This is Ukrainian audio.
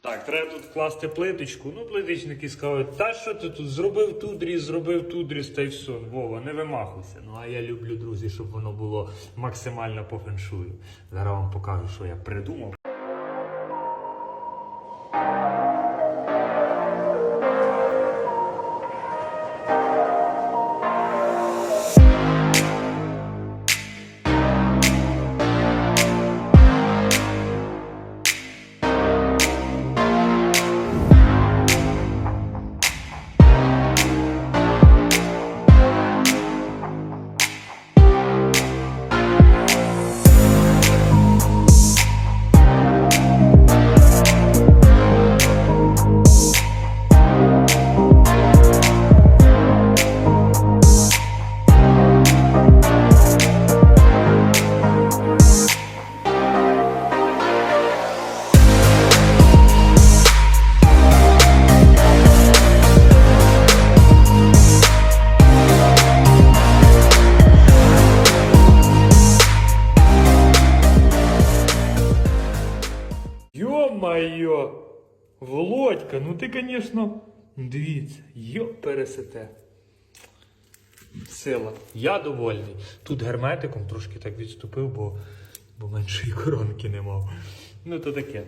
Так, треба тут класти плиточку. Ну, плиточники скажуть, та що ти тут зробив тудріс, зробив тудріс, та й все. Вова, не вимахуйся. Ну а я люблю, друзі, щоб воно було максимально по феншую. Зараз вам покажу, що я придумав. Йо-майо! Володька, ну ти, звісно, дивіться, йо пересете. Сила. Я довольний. Тут герметиком трошки так відступив, бо, бо меншої коронки не мав. Ну то таке.